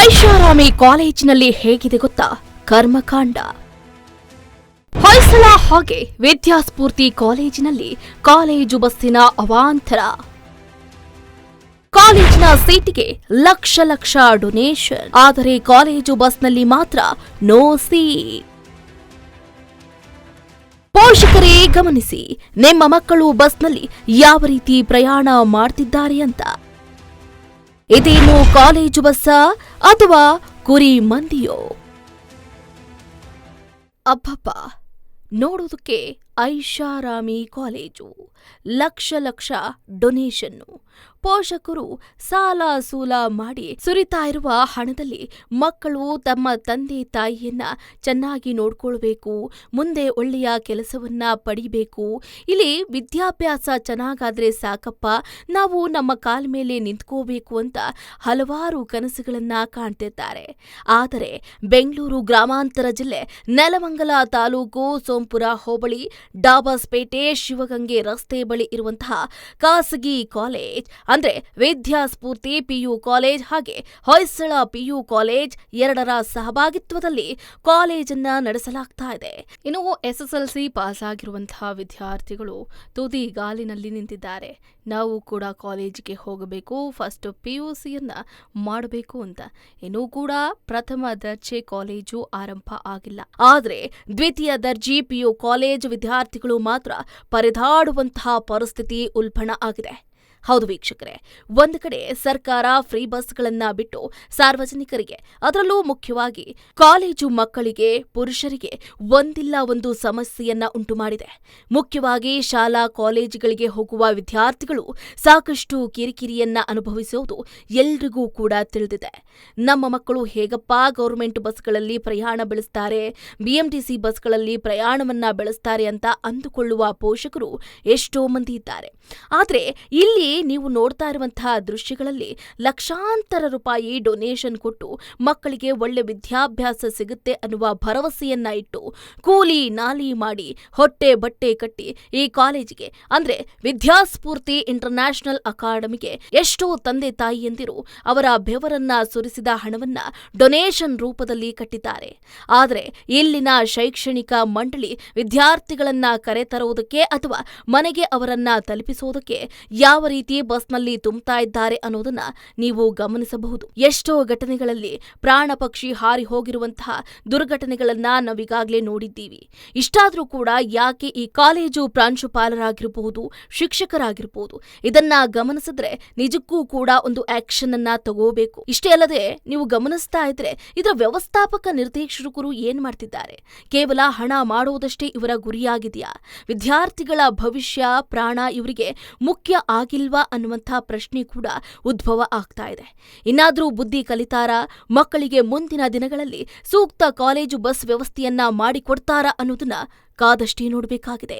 ಐಷಾರಾಮಿ ಕಾಲೇಜಿನಲ್ಲಿ ಹೇಗಿದೆ ಗೊತ್ತಾ? ಕರ್ಮಕಾಂಡ. ಹೊಯ್ಸಳ ಹಾಗೆ ವಿದ್ಯಾಸ್ಫೂರ್ತಿ ಕಾಲೇಜಿನಲ್ಲಿ ಕಾಲೇಜು ಬಸ್ಸಿನ ಅವಾಂತರ. ಕಾಲೇಜಿನ ಸೀಟಿಗೆ ಲಕ್ಷ ಲಕ್ಷ ಡೊನೇಷನ್. ಆದರೆ ಕಾಲೇಜು ಬಸ್ನಲ್ಲಿ ಮಾತ್ರ ನೋ ಸೀಟ್ ಪೋಷಕರೇ ಗಮನಿಸಿ, ನಿಮ್ಮ ಮಕ್ಕಳು ಬಸ್ನಲ್ಲಿ ಯಾವ ರೀತಿ ಪ್ರಯಾಣ ಮಾಡ್ತಿದ್ದಾರೆ ಅಂತ? ಇದೇನು ಕಾಲೇಜು ಬಸ್ಸಾ ಅಥವಾ ಕುರಿ ಮಂದಿಯೋ? ಅಬ್ಬಬ್ಬ ನೋಡೋದಕ್ಕೆ ಐಷಾರಾಮಿ ಕಾಲೇಜು. ಲಕ್ಷ ಲಕ್ಷ ಡೊನೇಷನ್ನು. ಪೋಷಕರು ಸಾಲ ಸೂಲ ಮಾಡಿ ಸುರಿತಾ ಇರುವ ಹಣದಲ್ಲಿ ಮಕ್ಕಳು ತಮ್ಮ ತಂದೆ ತಾಯಿಯನ್ನ ಚೆನ್ನಾಗಿ ನೋಡ್ಕೊಳ್ಬೇಕು, ಮುಂದೆ ಒಳ್ಳೆಯ ಕೆಲಸವನ್ನ ಪಡಿಬೇಕು. ಇಲ್ಲಿ ವಿದ್ಯಾಭ್ಯಾಸ ಚೆನ್ನಾಗಾದ್ರೆ ಸಾಕಪ್ಪ, ನಾವು ನಮ್ಮ ಕಾಲ ಮೇಲೆ ನಿಂತ್ಕೋಬೇಕು ಅಂತ ಹಲವಾರು ಕನಸುಗಳನ್ನ ಕಾಣ್ತಿದ್ದಾರೆ ಆದರೆ ಬೆಂಗಳೂರು ಗ್ರಾಮಾಂತರ ಜಿಲ್ಲೆ ನೆಲಮಂಗಲ ತಾಲೂಕು ಸೋಂಪುರ ಹೋಬಳಿ ಡಾಬಾಸ್ಪೇಟೆ, ಶಿವಗಂಗೆ ರಸ್ತೆ ಬಳಿ ಇರುವಂತಹ ಖಾಸಗಿ ಕಾಲೇಜ್, ಅಂದ್ರೆ ವಿದ್ಯಾಸ್ಫೂರ್ತಿ ಪಿಯು ಕಾಲೇಜ್ ಹಾಗೆ ಹೊಯ್ಸಳ ಪಿಯು ಕಾಲೇಜ್ ಎರಡರ ಸಹಭಾಗಿತ್ವದಲ್ಲಿ ಕಾಲೇಜನ್ನ ನಡೆಸಲಾಗ್ತಾ ಇದೆ. ಇನ್ನು ಎಸ್ಎಸ್ಎಲ್ಸಿ ಪಾಸ್ ಆಗಿರುವಂತಹ ವಿದ್ಯಾರ್ಥಿಗಳು ತುದಿ ಗಾಲಿನಲ್ಲಿ ನಿಂತಿದ್ದಾರೆ. ನಾವು ಕೂಡ ಕಾಲೇಜಿಗೆ ಹೋಗಬೇಕು, ಫಸ್ಟ್ ಪಿ ಯು ಪಿಯುಸಿಯನ್ನ ಮಾಡಬೇಕು ಅಂತ. ಇನ್ನೂ ಕೂಡ ಪ್ರಥಮ ದರ್ಜೆ ಕಾಲೇಜು ಆರಂಭ ಆಗಿಲ್ಲ. ಆದರೆ ದ್ವಿತೀಯ ದರ್ಜೆ ಪಿಯು ಕಾಲೇಜ್ ವಿದ್ಯಾರ್ಥಿಗಳು ಮಾತ್ರ ಪರಿದಾಡುವಂತಹ ಪರಿಸ್ಥಿತಿ ಉಲ್ಬಣ ಆಗಿದೆ. ಹೌದು ವೀಕ್ಷಕರೇ. ಒಂದು ಕಡೆ ಸರ್ಕಾರ ಫ್ರೀ ಬಸ್ಗಳನ್ನ ಬಿಟ್ಟು ಸಾರ್ವಜನಿಕರಿಗೆ, ಅದರಲ್ಲೂ ಮುಖ್ಯವಾಗಿ ಕಾಲೇಜು ಮಕ್ಕಳಿಗೆ, ಪುರುಷರಿಗೆ ಒಂದಿಲ್ಲ ಒಂದು ಸಮಸ್ಯೆಯನ್ನ ಉಂಟು ಮಾಡಿದೆ ಮುಖ್ಯವಾಗಿ ಶಾಲಾ ಕಾಲೇಜುಗಳಿಗೆ ಹೋಗುವ ವಿದ್ಯಾರ್ಥಿಗಳು ಸಾಕಷ್ಟು ಕಿರಿಕಿರಿಯನ್ನ ಅನುಭವಿಸುವುದು ಎಲ್ರಿಗೂ ಕೂಡ ತಿಳಿದಿದೆ. ನಮ್ಮ ಮಕ್ಕಳು ಹೇಗಪ್ಪ ಗೌರ್ಮೆಂಟ್ ಬಸ್ಗಳಲ್ಲಿ ಪ್ರಯಾಣ ಬೆಳೆಸ್ತಾರೆ, ಬಿಎಂಟಿಸಿ ಬಸ್ಗಳಲ್ಲಿ ಪ್ರಯಾಣವನ್ನ ಬೆಳೆಸ್ತಾರೆ ಅಂತ ಅಂದುಕೊಳ್ಳುವ ಪೋಷಕರು ಎಷ್ಟೋ ಮಂದಿ ಇದ್ದಾರೆ. ಆದರೆ ಇಲ್ಲಿ ನೀವು ನೋಡ್ತಾ ಇರುವಂತಹ ದೃಶ್ಯಗಳಲ್ಲಿ ಲಕ್ಷಾಂತರ ರೂಪಾಯಿ ಡೊನೇಷನ್ ಕೊಟ್ಟು ಮಕ್ಕಳಿಗೆ ಒಳ್ಳೆ ವಿದ್ಯಾಭ್ಯಾಸ ಸಿಗುತ್ತೆ ಅನ್ನುವ ಭರವಸೆಯನ್ನ ಇಟ್ಟು ಕೂಲಿ ನಾಲಿ ಮಾಡಿ ಹೊಟ್ಟೆ ಬಟ್ಟೆ ಕಟ್ಟಿ ಈ ಕಾಲೇಜಿಗೆ, ಅಂದ್ರೆ ವಿದ್ಯಾಸ್ಫೂರ್ತಿ ಇಂಟರ್ನ್ಯಾಷನಲ್ ಅಕಾಡೆಮಿಗೆ ಎಷ್ಟೋ ತಂದೆ ತಾಯಿಯಂದಿರು ಅವರ ಬೆವರನ್ನ ಸುರಿಸಿದ ಹಣವನ್ನ ಡೊನೇಷನ್ ರೂಪದಲ್ಲಿ ಕಟ್ಟಿದ್ದಾರೆ. ಆದರೆ ಇಲ್ಲಿನ ಶೈಕ್ಷಣಿಕ ಮಂಡಳಿ ವಿದ್ಯಾರ್ಥಿಗಳನ್ನ ಕರೆತರುವುದಕ್ಕೆ ಅಥವಾ ಮನೆಗೆ ಅವರನ್ನ ತಲುಪಿಸುವುದಕ್ಕೆ ಯಾವ ರೀತಿ ಬಸ್ನಲ್ಲಿ ತುಂಬುತ್ತಾ ಇದ್ದಾರೆ ಅನ್ನೋದನ್ನ ನೀವು ಗಮನಿಸಬಹುದು. ಎಷ್ಟೋ ಘಟನೆಗಳಲ್ಲಿ ಪ್ರಾಣ ಪಕ್ಷಿ ಹಾರಿ ಹೋಗಿರುವಂತಹ ದುರ್ಘಟನೆಗಳನ್ನ ನಾವೀಗಾಗಲೇ ನೋಡಿದ್ದೀವಿ. ಇಷ್ಟಾದ್ರೂ ಕೂಡ ಯಾಕೆ ಈ ಕಾಲೇಜು ಪ್ರಾಂಶುಪಾಲರಾಗಿರಬಹುದು, ಶಿಕ್ಷಕರಾಗಿರಬಹುದು, ಇದನ್ನ ಗಮನಿಸಿದ್ರೆ ನಿಜಕ್ಕೂ ಕೂಡ ಒಂದು ಆಕ್ಷನ್ ಅನ್ನ ತಗೋಬೇಕು. ಇಷ್ಟೇ ಅಲ್ಲದೆ ನೀವು ಗಮನಿಸ್ತಾ ಇದ್ರೆ ಇದರ ವ್ಯವಸ್ಥಾಪಕ ನಿರ್ದೇಶಕರು ಏನ್ ಮಾಡ್ತಿದ್ದಾರೆ? ಕೇವಲ ಹಣ ಮಾಡುವುದಷ್ಟೇ ಇವರ ಗುರಿಯಾಗಿದೆಯಾ? ವಿದ್ಯಾರ್ಥಿಗಳ ಭವಿಷ್ಯ, ಪ್ರಾಣ ಇವರಿಗೆ ಮುಖ್ಯ ಆಗಿಲ್ವಾ? ಅನ್ನುವಂಥ ಪ್ರಶ್ನೆ ಕೂಡ ಉದ್ಭವ ಆಗ್ತಾ ಇದೆ. ಇನ್ನಾದರೂ ಬುದ್ಧಿ ಕಲಿತಾರ? ಮಕ್ಕಳಿಗೆ ಮುಂದಿನ ದಿನಗಳಲ್ಲಿ ಸೂಕ್ತ ಕಾಲೇಜು ಬಸ್ ವ್ಯವಸ್ಥೆಯನ್ನ ಮಾಡಿಕೊಡ್ತಾರಾ ಅನ್ನೋದನ್ನ ಕಾದಷ್ಟೇ ನೋಡಬೇಕಾಗಿದೆ.